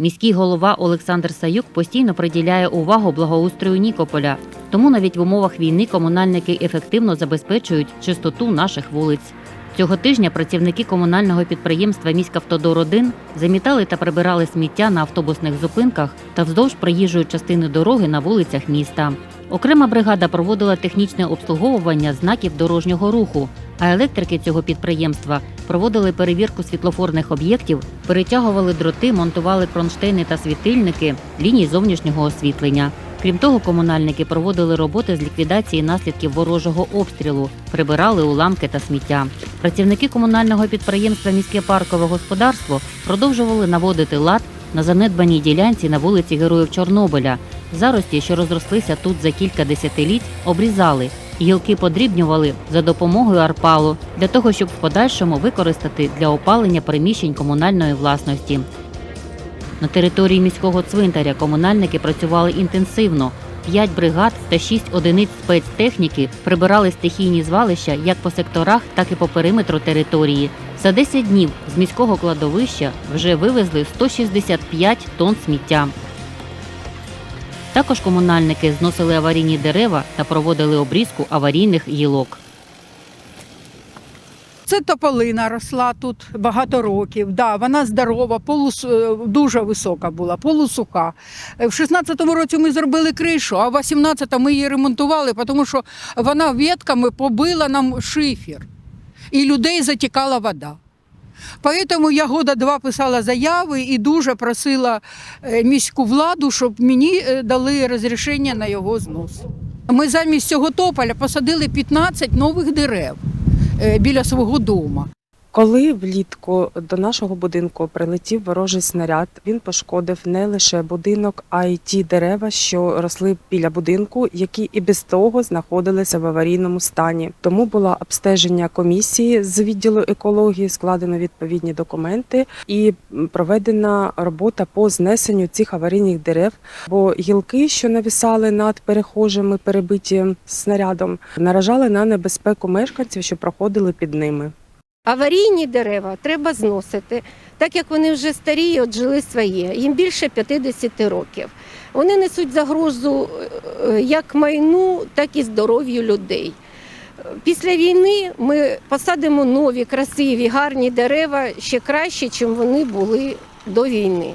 Міський голова Олександр Саюк постійно приділяє увагу благоустрою Нікополя. Тому навіть в умовах війни комунальники ефективно забезпечують чистоту наших вулиць. Цього тижня працівники комунального підприємства Міськавтодор 1 замітали та прибирали сміття на автобусних зупинках та вздовж проїжджої частини дороги на вулицях міста. Окрема бригада проводила технічне обслуговування знаків дорожнього руху, а електрики цього підприємства проводили перевірку світлофорних об'єктів, перетягували дроти, монтували кронштейни та світильники ліній зовнішнього освітлення. Крім того, комунальники проводили роботи з ліквідації наслідків ворожого обстрілу, прибирали уламки та сміття. Працівники комунального підприємства Міське паркове господарство продовжували наводити лад на занедбаній ділянці на вулиці Героїв Чорнобиля. Зарості, що розрослися тут за кілька десятиліть, обрізали. Гілки подрібнювали за допомогою арпалу для того, щоб в подальшому використати для опалення приміщень комунальної власності. На території міського цвинтаря комунальники працювали інтенсивно. П'ять бригад та шість одиниць спецтехніки прибирали стихійні звалища як по секторах, так і по периметру території. За 10 днів з міського кладовища вже вивезли 165 тонн сміття. Також комунальники зносили аварійні дерева та проводили обрізку аварійних гілок. Це тополина росла тут багато років. Да, вона здорова, полус, е, дуже висока була, полусуха. Е, В 16-му році ми зробили кришу, а в 18-му ми її ремонтували, тому що вона ветками побила нам шифер. І людей затікала вода. Тому я года два писала заяви і дуже просила е, міську владу, щоб мені е, дали розрішення на його знос. Ми замість цього тополя посадили 15 нових дерев е, біля свого дому. Коли влітку до нашого будинку прилетів ворожий снаряд, він пошкодив не лише будинок, а й ті дерева, що росли біля будинку, які і без того знаходилися в аварійному стані. Тому було обстеження комісії з відділу екології, складено відповідні документи і проведена робота по знесенню цих аварійних дерев. Бо гілки, що навісали над перехожими, перебиті снарядом, наражали на небезпеку мешканців, що проходили під ними. Аварійні дерева треба зносити, так як вони вже старі і отжили своє. Їм більше 50 років. Вони несуть загрозу е, як майну, так і здоров'ю людей. Після війни ми посадимо нові, красиві, гарні дерева ще краще, ніж вони були до війни.